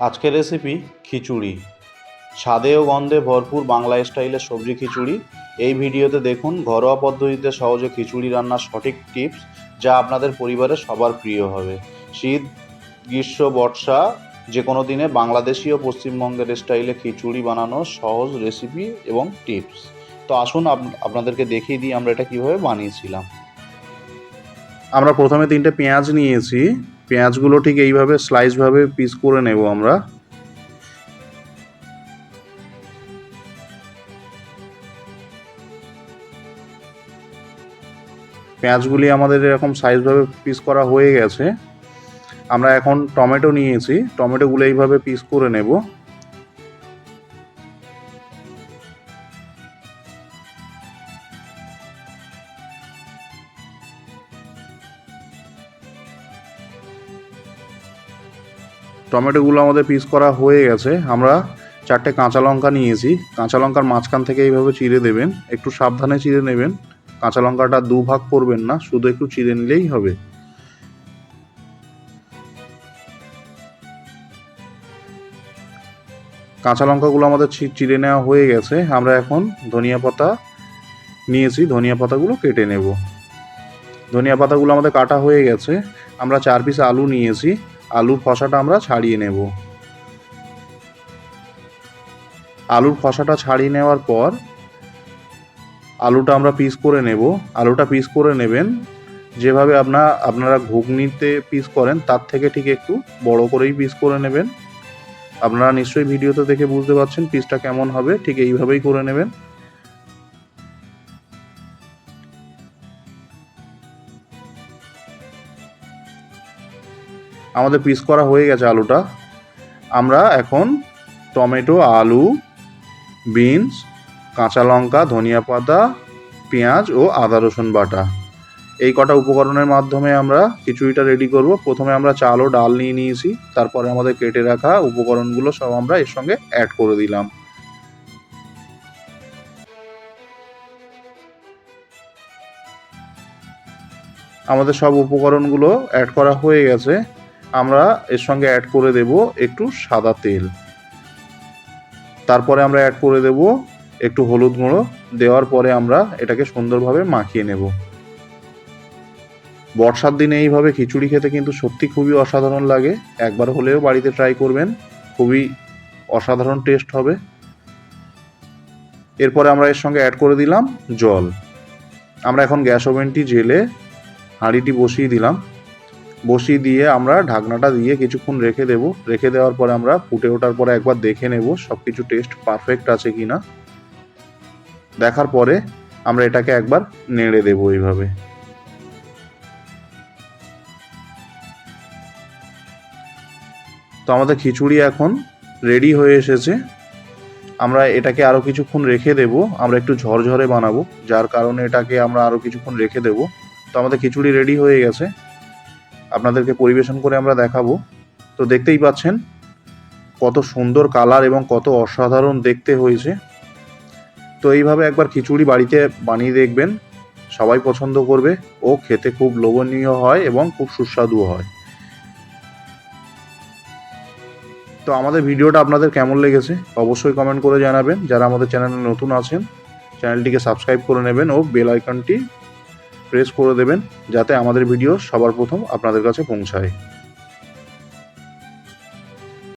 আজকের রেসিপি খিচুড়ি। স্বাদে ও গন্ধে ভরপুর বাংলা স্টাইলের সবজি খিচুড়ি। এই ভিডিওতে দেখুন ঘরোয়া পদ্ধতিতে সহজে খিচুড়ি রান্নার সঠিক টিপস যা আপনাদের পরিবারের সবার প্রিয় হবে। শীত, গ্রীষ্ম, বর্ষা যে কোনো দিনে বাংলাদেশি ও পশ্চিমবঙ্গের স্টাইলে খিচুড়ি বানানোর সহজ রেসিপি এবং টিপস তো আসুন আপ- আপনাদেরকে দেখিয়ে দিই আমরা এটা কীভাবে বানিয়েছিলাম। আমরা প্রথমে তিনটে পেঁয়াজ নিয়েছি। পেঁয়াজগুলো ঠিক এইভাবে স্লাইসভাবে পিস করে নেব আমরা। পেঁয়াজগুলি আমাদের এরকম সাইজভাবে পিস করা হয়ে গেছে। আমরা এখন টমেটো নিয়েছি, টমেটোগুলো এইভাবে পিস করে নেব। টমেটোগুলো আমাদের পিস করা হয়ে গেছে। আমরা চারটে কাঁচা লঙ্কা নিয়েছি। কাঁচা লঙ্কার মাঝখান থেকে এইভাবে চিড়ে দেবেন। একটু সাবধানে চিড়ে নেবেন। কাঁচা লঙ্কাটা দু ভাগ করবেন না, শুধু একটু চিড়ে নিলেই হবে। কাঁচা লঙ্কাগুলো আমাদের চিড়ে নেওয়া হয়ে গেছে। আমরা এখন ধনিয়া পাতা নিয়েছি। ধনিয়া পাতাগুলো কেটে নেব। ধনিয়া পাতাগুলো আমাদের কাটা হয়ে গেছে। আমরা চার পিস আলু নিয়েছি। আলুর খোসাটা আমরা ছাড়িয়ে নেব। আলুর খোসাটা ছাড়িয়ে নেওয়ার পর আলুটা আমরা পিস করে নেব। আলুটা পিস করে নেবেন। যেভাবে আপনার আপনারা ঘুগনিতে পিস করেন, তার থেকে ঠিক একটু বড় করেই পিস করে নেবেন। আপনারা নিশ্চয়ই ভিডিওতে দেখে বুঝতে পারছেন পিসটা কেমন হবে, ঠিক এইভাবেই করে নেবেন। আমাদের পিস করা হয়ে গেছে আলুটা। আমরা এখন টমেটো, আলু বিনস কাঁচা লঙ্কা, ধনিয়া পাতা, পেঁয়াজ ও আদা রসুন বাটা। এই কটা উপকরণের মাধ্যমে আমরা খিচুড়িটা রেডি করব। প্রথমে আমরা চাল ও ডাল নিয়ে নিয়েছি। তারপরে আমাদের কেটে রাখা উপকরণগুলো সব আমরা এর সঙ্গে অ্যাড করে দিলাম। আমাদের সব উপকরণগুলো অ্যাড করা হয়ে গেছে। আমরা এর সঙ্গে অ্যাড করে দেব একটু সাদা তেল। তারপরে আমরা অ্যাড করে দেব একটু হলুদ গুঁড়ো। দেওয়ার পরে আমরা এটাকে সুন্দরভাবে মাখিয়ে নেব। বর্ষার দিনে এইভাবে খিচুড়ি খেতে কিন্তু সত্যি খুবই অসাধারণ লাগে। একবার হলেও বাড়িতে ট্রাই করবেন, খুবই অসাধারণ টেস্ট হবে। এরপরে আমরা এর সঙ্গে অ্যাড করে দিলাম জল। আমরা এখন গ্যাস ওভেনটি জেলে হাঁড়িটি বসিয়ে দিলাম। বসিয়ে দিয়ে আমরা ঢাকনাটা দিয়ে কিছুক্ষণ রেখে দেব। রেখে দেওয়ার পরে আমরা ফুটে ওঠার পরে একবার দেখে নেব সব কিছু টেস্ট পারফেক্ট আছে কি না দেখার পরে আমরা এটাকে একবার নেড়ে দেবো এইভাবে। তো আমাদের খিচুড়ি এখন রেডি হয়ে এসেছে। আমরা এটাকে আরও কিছুক্ষণ রেখে দেব। আমরা একটু ঝরঝরে বানাবো, যার কারণে এটাকে আমরা আরও কিছুক্ষণ রেখে দেব। তো আমাদের খিচুড়ি রেডি হয়ে গেছে। আপনাদেরকে পরিবেশন করে আমরা দেখাবো। তো দেখতেই পাচ্ছেন, কত সুন্দর কালার এবং কত অসাধারণ দেখতে হয়েছে। তো এইভাবে একবার খিচুড়ি বাড়িতে বানিয়ে দেখবেন, সবাই পছন্দ করবে ও খেতে খুব লোভনীয় হয় এবং খুব সুস্বাদু হয়। তো আমাদের ভিডিওটা আপনাদের কেমন লেগেছে অবশ্যই কমেন্ট করে জানাবেন। যারা আমাদের চ্যানেলে নতুন আছেন চ্যানেলটিকে সাবস্ক্রাইব করে নেবেন ও বেল আইকনটি প্রেস করে দেবেন যাতে আমাদের ভিডিও সবার প্রথম আপনাদের কাছে পৌঁছায়।